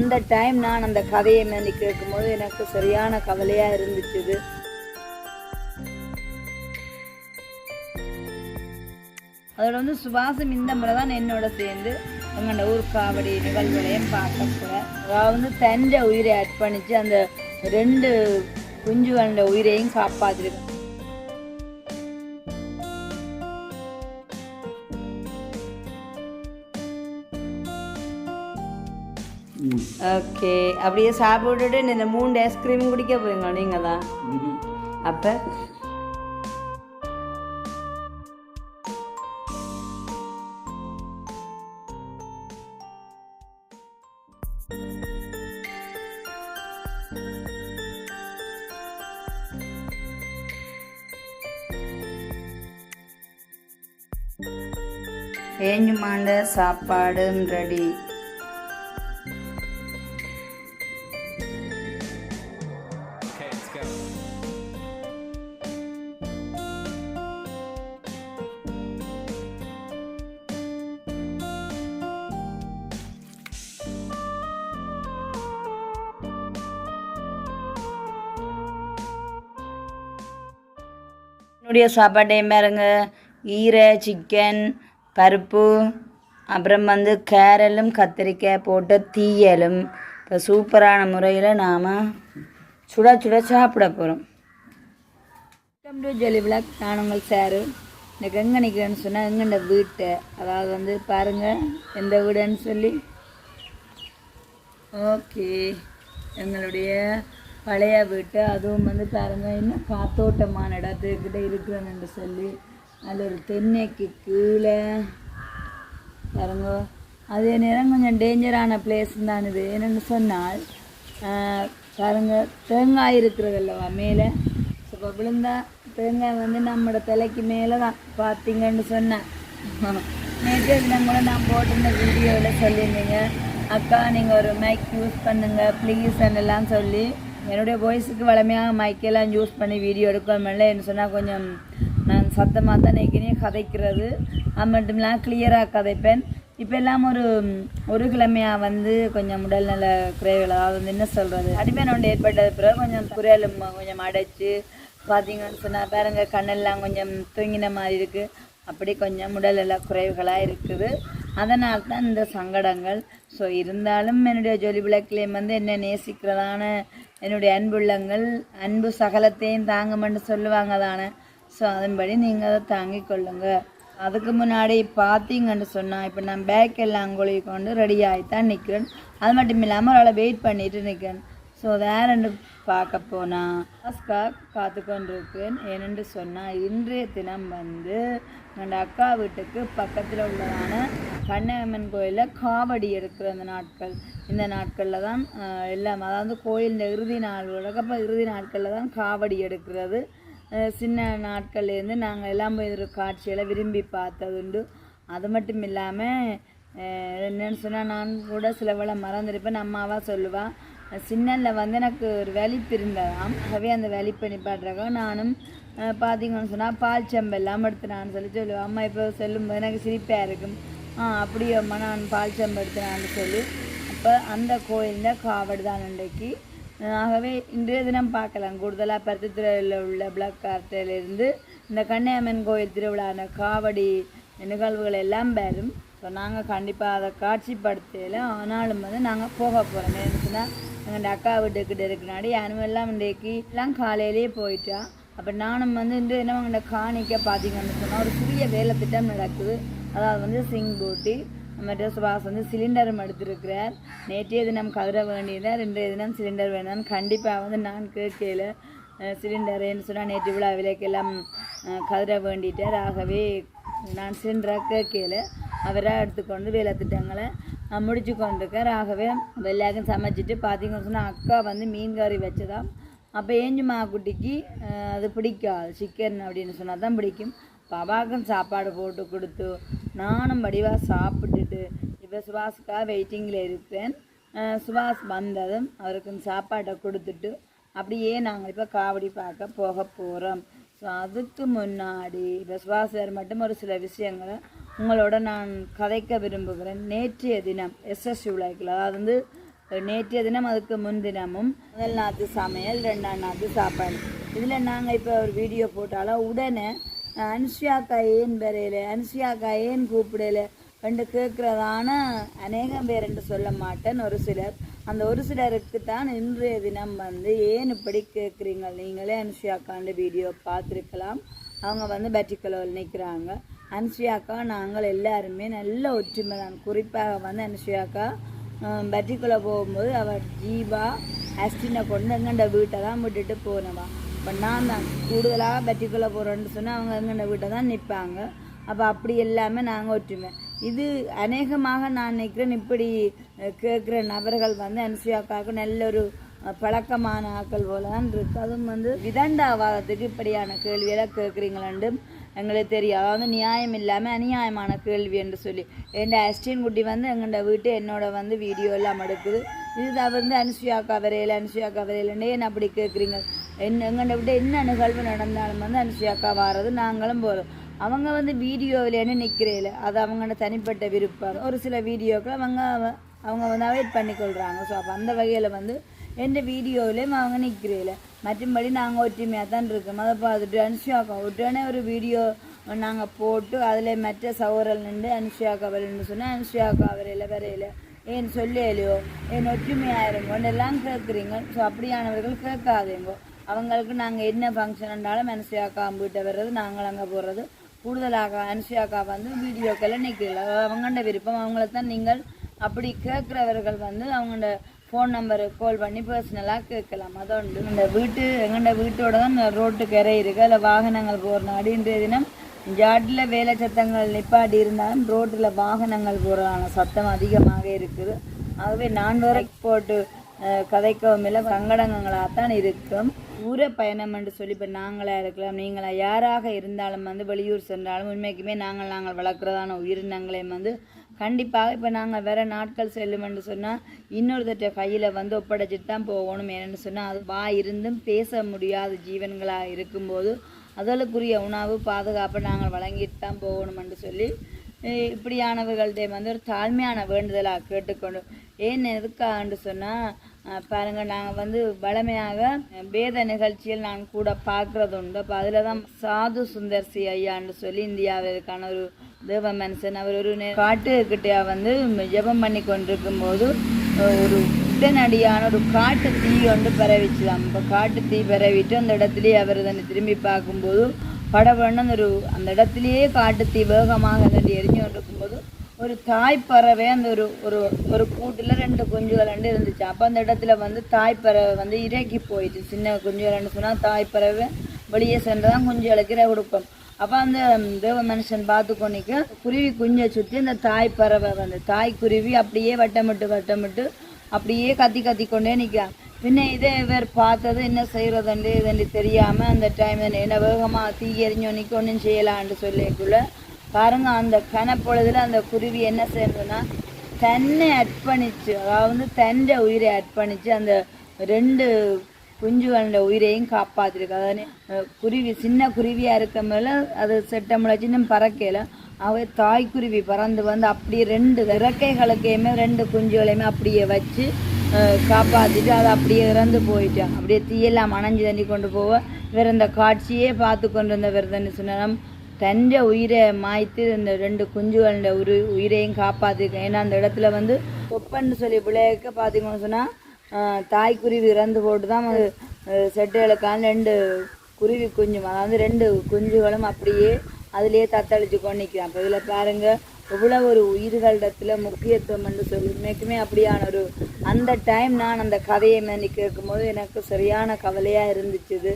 அந்த டைம் நான் அந்த கதையை வந்து கேட்கும்போது எனக்கு சரியான கவலையாக இருந்துச்சு அதோட வந்து சுபாசம் இந்த முறை தான் என்னோட சேர்ந்து எங்களோட ஊர் காவடி நிகழ்வுகளையும் பார்க்க போகிறேன் அதாவது வந்து தஞ்ச உயிரை அர்ப்பணித்து அந்த ரெண்டு குஞ்சுகளோட உயிரையும் காப்பாற்றிருக்கேன் ஓகே அப்படியே சாப்பிட்டுட்டு இந்த மூணு ஐஸ்கிரீம் குடிக்க போறீங்க நீங்கள் தான் அப்போ ஏஞ்சுமாண்ட சாப்பாடும் ரெடி என்னுடைய சாப்பாடு பாருங்க? ஈரை சிக்கன் பருப்பு அப்புறம் வந்து கேரலும் கத்திரிக்காய் போட்டு தீயலும். இப்போ சூப்பரான முறையில் நாம் சுட சுட சாப்பிட போகிறோம் வெல்கம் டு ஜெலி விளாக் நான் உங்கள் சாரு. எனக்கு எங்கே நிற்கிறேன்னு சொன்னால் எங்கண்ட வீட்டை? அதாவது வந்து பாருங்கள் எந்த வீடுன்னு சொல்லி. ஓகே எங்களுடைய பழைய வீட்டு அதுவும் வந்து பாருங்க இன்னும் காத்தோட்டமான இடத்துக்கிட்ட இருக்கிறேன்னு சொல்லி அதில் ஒரு தென்னைக்கு கீழே பாருங்க. அதே நேரம் கொஞ்சம் டேஞ்சரான பிளேஸ் தான் இது. என்னென்னு சொன்னால் பாருங்க தேங்காய் இருக்கிறதல்லவா மேலே? ஸோ இப்போ விழுந்தா தேங்காய் வந்து நம்மளோட தலைக்கு மேலே தான். பார்த்தீங்கன்னு சொன்னேன் நேற்று தினம் கூட நான் போட்டிருந்த வீடியோவில் சொல்லியிருந்தீங்க. அக்கா நீங்கள் ஒரு மைக் யூஸ் பண்ணுங்கள் ப்ளீஸ் எல்லாம் சொல்லி என்னுடைய வாய்ஸுக்கு வளமையாக மைக்கெல்லாம் யூஸ் பண்ணி வீடியோ எடுக்கணுமில்ல என்ன சொன்னால் கொஞ்சம் நான் சத்தமாக தான் நினைக்கிறேன். கதைக்கிறது. அது மட்டும் இல்லாமல் கிளியராக கதைப்பேன். இப்போ எல்லாம் ஒரு ஒரு கிழமையாக வந்து கொஞ்சம் உடல்நல குறைவுகள் அதாவது வந்து என்ன சொல்கிறது அடிமையான ஒன்று ஏற்பட்டது பிறகு கொஞ்சம் குரலும் கொஞ்சம் அடைச்சு பார்த்தீங்கன்னு சொன்னால் பேருங்க கண்ணெல்லாம் கொஞ்சம் தூங்கின மாதிரி இருக்குது அப்படி கொஞ்சம் உடல்நல குறைவுகளாக இருக்குது. அதனால் தான் இந்த சங்கடங்கள். ஸோ இருந்தாலும் என்னுடைய ஜொலி விளக்கிலேயும் வந்து என்ன நேசிக்கிறதான என்னுடைய அன்புள்ளங்கள் அன்பு சகலத்தையும் தாங்கமென்று சொல்லுவாங்க தானே. ஸோ அதன்படி நீங்கள் அதை தாங்கிக் கொள்ளுங்க. அதுக்கு முன்னாடி பார்த்தீங்கன்னு சொன்னால் இப்போ நான் பேக் எல்லாம் அங்கொழி கொண்டு ரெடி ஆகித்தான் நிற்கிறேன் அது மட்டும் இல்லாமல் அவளை வெயிட் பண்ணிட்டு நிற்கிறேன் ஸோ வேறென்று பார்க்க போனால் ஆஸ்கா காத்து கொண்டிருக்கேன் ஏனென்று சொன்னால் இன்றைய தினம் வந்து எங்கள் அக்கா வீட்டுக்கு பக்கத்தில் உள்ளதான கண்ணகம்மன் கோயிலில் காவடி எடுக்கிற அந்த நாட்கள். இந்த நாட்களில் தான் எல்லாம் அதாவது கோயில் இறுதி நாள் அப்போ இறுதி நாட்களில் தான் காவடி எடுக்கிறது. சின்ன நாட்கள்லேருந்து நாங்கள் எல்லாம் போய் ஒரு காட்சிகளை விரும்பி பார்த்ததுண்டு அது மட்டும் இல்லாமல் என்னென்னு சொன்னால் நான் கூட சில வேளை மறந்துருப்பேன். அம்மாவாக சொல்லுவாள் சின்னல்ல வந்து எனக்கு ஒரு வெளிப்பு இருந்ததாம். ஆகவே அந்த வலிப்பை நிப்பாட்டுறக்க நானும் பார்த்தீங்கன்னு சொன்னால் பால் செம்பெல்லாம் எடுத்துனான்னு சொல்லி சொல்லுவேன். அம்மா இப்போ சொல்லும்போது எனக்கு சிரிப்பாக இருக்கும். ஆ அப்படியே அம்மா நான் பால் செம்பு எடுத்துனான்னு சொல்லி. அப்போ அந்த கோயிலில் காவடி தான் இன்றைக்கு ஆகவே இன்றைய தினம் பார்க்கலாம். கூடுதலாக பருத்தித்துறையில் உள்ள பிளாக் கார்ட்டிலிருந்து இந்த கன்னியாமன் கோயில் திருவிழான காவடி நிகழ்வுகள் எல்லாம் வரும். ஸோ நாங்கள் கண்டிப்பாக அதை காட்சிப்படுத்தல. ஆனாலும் வந்து நாங்கள் போக போகிறோம் ஏன்னா எங்கள் அக்கா வீட்டுக்கிட்ட இருக்கிறனாடி யாரும் எல்லாம் இன்றைக்கு எல்லாம் காலையிலேயே போயிட்டா. அப்போ நானும் வந்து இன்று என்ன எங்களை காணிக்க பார்த்தீங்கன்னு சொன்னால் ஒரு சிறிய வேலை திட்டம் நடக்குது. அதாவது வந்து சிங் பூட்டி மற்ற சுபாஷ் வந்து சிலிண்டரும் எடுத்திருக்கிறார். நேற்றைய தினம் கதிர வேண்டியதார் இன்றைய தினம் சிலிண்டர் வேணும். கண்டிப்பாக வந்து நான் கேட்கல சிலிண்டருன்னு சொன்னால் நேற்று விழா விலைக்கெல்லாம் கதிர வேண்டிட்டார். ஆகவே நான் சிலிண்டரை கேட்கல. அவராக எடுத்துக்கொண்டு வேலை திட்டங்களை முடிச்சு கொண்டிருக்கார் ஆகவே எல்லாருக்கும் சமைச்சிட்டு பார்த்தீங்கன்னு சொன்னால் அக்கா வந்து மீன் கறி வச்சதா? அப்போ ஏஞ்சுமா குட்டிக்கு அது பிடிக்காது. சிக்கன் அப்படின்னு சொன்னால் தான் பிடிக்கும். பவாக்கும் சாப்பாடு போட்டு கொடுத்து நானும் வடிவாக சாப்பிட்டுட்டு இப்போ சுபாஷுக்காக வெயிட்டிங்கில் இருப்பேன். சுபாஷ் வந்ததும் அவருக்கு சாப்பாட்டை கொடுத்துட்டு அப்படியே நாங்கள் இப்போ காவடி பார்க்க போக போகிறோம் ஸோ அதுக்கு முன்னாடி இப்போ சுபாஷ் சார் மட்டும் ஒரு சில விஷயங்களை உங்களோட நான் கதைக்க விரும்புகிறேன். நேற்றைய தினம் எஸ்எஸ் உலகில் அதாவது வந்து நேற்றைய தினம் அதுக்கு முன்தினமும் முதல் நாற்று சமையல் ரெண்டாம் நாற்று சாப்பாடு. இதில் நாங்கள் இப்போ ஒரு வீடியோ போட்டாலும் உடனே அனுஷியாக்கா ஏன் வரையில அனுஷியாக்கா ஏன் கூப்பிடல. ரெண்டு கேட்குறதான அநேகம் பேர் என்று சொல்ல மாட்டேன். ஒரு சிலர் அந்த ஒரு சிலருக்கு தான் இன்றைய தினம் வந்து ஏன் இப்படி கேட்குறீங்க? நீங்களே அனுஷியாக்காண்ட வீடியோ பார்த்துருக்கலாம். அவங்க வந்து பெட்டிக்கலோவில் நிற்கிறாங்க அக்கா நாங்கள் எல்லாருமே நல்ல ஒற்றுமை தான் குறிப்பாக வந்து அக்கா பட்டிக்குள்ளே போகும்போது அவள் ஜீவா அஸ்டினை கொண்டு எங்கண்ட வீட்டை தான் விட்டுட்டு போனவா. இப்போ நான் தான் கூடுதலாக பட்டிக்குள்ளே போகிறோன்னு சொன்னால் அவங்க எங்கண்ட வீட்டை தான் நிற்பாங்க அப்போ அப்படி எல்லாமே நாங்கள் ஒற்றுமை. இது அநேகமாக நான் நினைக்கிறேன் இப்படி கேட்குற நபர்கள் வந்து அனுசுயாக்காவுக்கு நல்ல ஒரு பழக்கமான ஆக்கள் போல தான் இருக்கு. அதுவும் வந்து விதண்டாவாதத்துக்கு இப்படியான கேள்வியெல்லாம் கேட்குறீங்களாண்டு எங்களுக்கு தெரியும். அதாவது நியாயம் இல்லாமல் அநியாயமான கேள்வி என்று சொல்லி. என் அஸ்டின் குட்டி வந்து எங்கள்ட வீட்டு என்னோட வந்து வீடியோ எல்லாம் எடுக்குது. இது வந்து அனுசுயா கவரையில் அனுசுயா கவரையில் என்ன அப்படி கேட்குறீங்க என்ன எங்கள்ட விட்டு என்ன நிகழ்வு நடந்தாலும் வந்து அனுசுயாக்கா வாரது நாங்களும் போகிறோம் அவங்க வந்து வீடியோவிலேன்னு நிற்கிறேல அது அவங்களோட தனிப்பட்ட விருப்பம். ஒரு சில வீடியோக்கள் அவங்க அவங்க வந்து அவாய்ட் பண்ணிக்கொள்கிறாங்க ஸோ அப்போ அந்த வகையில் வந்து எந்த வீடியோவிலையும் அவங்க நிற்கிறேல மற்றும்படி நாங்கள் ஒற்றுமையாக தான் இருக்கோம். அதை பார்த்துட்டு அனுஷியாக்கா உடனே ஒரு வீடியோ நாங்கள் போட்டு அதில் மற்ற சௌரல் நின்று அனுஷியாக்கா வரலன்னு சொன்னால் அனுஷியாக்கா வரையில வரையில ஏன் சொல்லியலையோ ஏன் ஒற்றுமையாக கேட்குறீங்க? ஸோ அப்படியானவர்கள் கேட்காதீங்க. அவங்களுக்கு நாங்கள் என்ன ஃபங்க்ஷன் இருந்தாலும் அனுஷியாக்கா வீட்டை வர்றது நாங்கள் அங்கே போடுறது கூடுதலாக அனுஷியாக்கா வந்து வீடியோக்கெல்லாம் நிற்கல அவங்கள்ட விருப்பம் அவங்கள தான் நீங்கள் அப்படி கேட்குறவர்கள் வந்து அவங்களோட ஃபோன் நம்பருக்கு கால் பண்ணி பர்சனலாக கேட்கலாம். அதோண்டு இந்த வீட்டு எங்கண்ட வீட்டோட தான் ரோட்டு கரை இருக்குது அதில் வாகனங்கள் போகிற நாடு தினம் ஜாட்டில் வேலை சத்தங்கள் நிப்பாட்டி இருந்தாலும் ரோட்டில் வாகனங்கள் போகிறதான சத்தம் அதிகமாக இருக்குது. ஆகவே நான் வரை போட்டு கதைக்கவும் இல்லை. சங்கடங்களாக தான் இருக்கும். ஊர பயணம் என்று சொல்லி இப்போ நாங்களாக இருக்கலாம். நீங்களாக யாராக இருந்தாலும் வந்து வெளியூர் சென்றாலும் உண்மைக்குமே நாங்கள் நாங்கள் வளர்க்குறதான உயிரினங்களையும் வந்து கண்டிப்பாக இப்போ நாங்கள் வேறு நாட்கள் செல்லுமென்று சொன்னால் இன்னொருத்தட்ட கையில் வந்து ஒப்படைச்சிட்டு தான் போகணும் என்னென்னு சொன்னால் அது வா இருந்தும் பேச முடியாத ஜீவன்களாக இருக்கும்போது அதற்குரிய உணவு பாதுகாப்பை நாங்கள் வழங்கிட்டு தான் போகணுமென்று சொல்லி அஹ் இப்படியானவர்கள்ட்ட வந்து ஒரு தாழ்மையான வேண்டுதலாக கேட்டுக்கொண்டு ஏன் எதுக்காகன்னு சொன்னால் பாருங்கள் நாங்கள் வந்து வளமையாக வேத நிகழ்ச்சியில் நான் கூட பார்க்குறது உண்டு அப்போ அதில் தான் சாது சுந்தர்சி ஐயான்னு சொல்லி இந்தியாவிற்கான ஒரு தேவ மனுஷன் அவர் ஒரு நே- காட்டுக்கிட்டே வந்து ஜெபம் பண்ணி கொண்டிருக்கும் போது ஒரு உடனடியான ஒரு காட்டு தீ ஒன்று பரவிச்சுதான் இப்போ காட்டு தீ பரவிட்டு அந்த இடத்துலயே அவர் தன்னை திரும்பி பார்க்கும்போது படபடன்னு ஒரு அந்த இடத்துலயே காட்டு தீ வேகமாக தண்டி எரிஞ்சு கொண்டிருக்கும்போது ஒரு தாய்ப்பறவை அந்த ஒரு ஒரு ஒரு கூட்டில் ரெண்டு குஞ்சுகள் ரெண்டு இருந்துச்சு. அப்போ அந்த இடத்துல வந்து தாய்ப்பறவை வந்து இறக்கி போயிடுச்சு சின்ன குஞ்சுகள்னு சொன்னால் தாய்ப்பறவை வெளியே சென்று தான் குஞ்சுகளுக்கு இறை கொடுக்கும். அப்போ அந்த தேவ மனுஷன் பார்த்து கொண்டிக்க குருவி குஞ்சை சுற்றி அந்த தாய் பறவை வந்து தாய் குருவி அப்படியே வட்டமிட்டு வட்டமிட்டு அப்படியே கத்தி கத்தி கொண்டே நிற்கிறான் பின்ன இதே இவர் பார்த்தது என்ன செய்கிறதுண்டு இதுன்னு தெரியாமல் அந்த டைம் என்ன வேகமாக தீ நிற்க ஒன்றும் செய்யலான்னு சொல்லிக்குள்ள பாருங்க அந்த கனப்பொழுதில் அந்த குருவி என்ன செய்யறதுன்னா தன்னை அர்ப்பணிச்சு அதாவது தன்னை உயிரை அர்ப்பணித்து அந்த ரெண்டு குஞ்சுகளோட உயிரையும் காப்பாத்திருக்கு. அதாவது குருவி சின்ன குருவியாக இருக்க மேல அது செட்ட சின்ன பறக்கையில் அவை தாய் குருவி பறந்து வந்து அப்படியே ரெண்டு இறக்கைகளுக்கையுமே ரெண்டு குஞ்சுகளையுமே அப்படியே வச்சு காப்பாற்றிட்டு அது அப்படியே இறந்து போயிட்டான் அப்படியே தீயெல்லாம் அணைஞ்சு தண்ணி கொண்டு போக இவர் இந்த காட்சியே பார்த்து கொண்டு இருந்த தண்ணி சொன்னாலும் தன்னை உயிரை மாய்த்து இந்த ரெண்டு குஞ்சுகளோட உரு உயிரையும் காப்பாற்றிருக்கேன் ஏன்னா அந்த இடத்துல வந்து ஒப்பன்னு சொல்லி பிள்ளைக்க பார்த்தீங்கன்னு சொன்னால் தாய் குருவி இறந்து போட்டு தான் செட்டு செட்டுகளுக்கான ரெண்டு குருவி குஞ்சும் அதாவது ரெண்டு குஞ்சுகளும் அப்படியே அதிலேயே தத்தளிச்சு கொண்டு அப்போ இப்போ இதில் பாருங்கள் எவ்வளோ ஒரு உயிர்களிடத்தில் முக்கியத்துவம் என்று சொல்லி உண்மைக்குமே அப்படியான ஒரு அந்த டைம் நான் அந்த கதையை மேனி கேட்கும்போது எனக்கு சரியான கவலையாக இருந்துச்சுது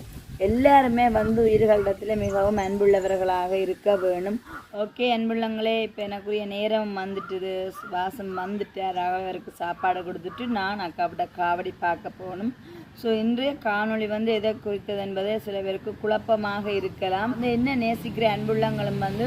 எல்லாருமே வந்து உயிர்களிடத்தில் மிகவும் அன்புள்ளவர்களாக இருக்க வேணும். ஓகே அன்புள்ளங்களே இப்போ எனக்குரிய நேரம் வந்துட்டுது. வாசம் வந்துட்டார் அவருக்கு சாப்பாடு கொடுத்துட்டு நான் அக்காவிட காவடி பார்க்க போகணும். ஸோ இன்றைய காணொளி வந்து எதை குறித்தது என்பதே சில பேருக்கு குழப்பமாக இருக்கலாம். வந்து என்ன நேசிக்கிற அன்புள்ளங்களும் வந்து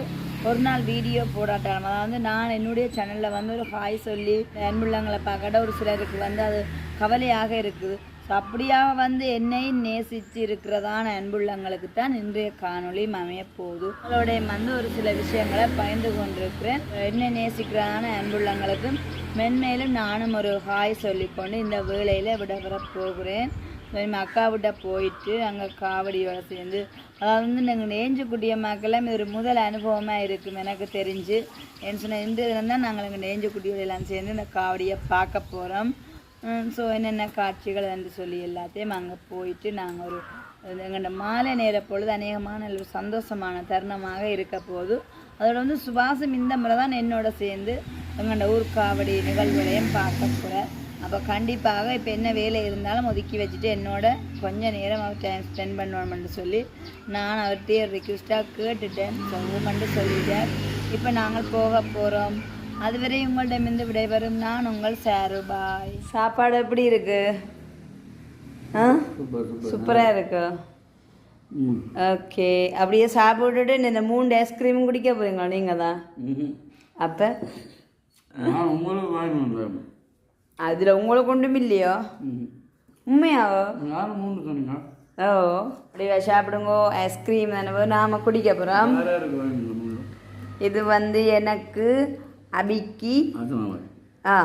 ஒரு நாள் வீடியோ போடாட்டாலும் அதாவது நான் என்னுடைய சேனலில் வந்து ஒரு ஹாய் சொல்லி அன்புள்ளங்களை பார்க்கட்ட ஒரு சிலருக்கு வந்து அது கவலையாக இருக்குது. ஸோ அப்படியாக வந்து என்னை நேசித்து இருக்கிறதான அன்புள்ளங்களுக்கு தான் இன்றைய காணொளி அமைய போகுது உங்களுடைய வந்து ஒரு சில விஷயங்களை பகிர்ந்து கொண்டிருக்கிறேன். என்னை நேசிக்கிறதான அன்புள்ளங்களுக்கு மென்மேலும் நானும் ஒரு ஹாய் சொல்லிக்கொண்டு இந்த வேலையில் விடவர போகிறேன். என் அக்கா விட்ட போயிட்டு அங்கே காவடியோட சேர்ந்து அதாவது வந்து நாங்கள் நேஞ்சக்குடிய மக்களும் இது ஒரு முதல் அனுபவமாக இருக்கும் எனக்கு தெரிஞ்சு. என்ன சொன்ன இந்த தான் நாங்கள் எங்கள் நேஞ்சக்குடியோட எல்லாம் சேர்ந்து இந்த காவடியை பார்க்க போகிறோம் ஸோ என்னென்ன காட்சிகள் என்று சொல்லி எல்லாத்தையும் அங்கே போயிட்டு நாங்கள் ஒரு எங்களோட மாலை நேர பொழுது அநேகமான ஒரு சந்தோஷமான தருணமாக இருக்க போது அதோட வந்து சுபாசம் இந்த முறை தான் என்னோட சேர்ந்து எங்களோட ஊர் காவடி நிகழ்வுகளையும் பார்க்க போகிறேன் அப்போ கண்டிப்பாக இப்போ என்ன வேலை இருந்தாலும் ஒதுக்கி வச்சுட்டு என்னோட கொஞ்ச நேரம் அவர் டைம் ஸ்பெண்ட் பண்ணுவோம்னு சொல்லி நான் அவர்கிட்டயே ரிக்வஸ்ட்டாக கேட்டுட்டேன் சொல்லுமென்று சொல்லிட்டேன் இப்போ நாங்கள் போக போகிறோம் அதுவரை உங்களிடமிருந்து விடைபெறும் நான் உங்கள் சாருபாய். சாப்பாடு எப்படி இருக்கு? ஆ? Super super. சூப்பராக இருக்கு. ஓகே. அப்படியே சாப்பிட்டுட்டு இந்த மூணு ஐஸ்கிரீமும் குடிக்க போறீங்களா நீங்கள் தான். அப்போ? உங்களுக்கு அதில் உங்களை கொண்டும் இல்லையோ. உண்மையாவோ? ஓ அப்படியே சாப்பிடுங்க. ஐஸ்கிரீம் தானே நாம குடிக்க போகிறோம் இது வந்து எனக்கு அபிக்கு அது நான் ஆ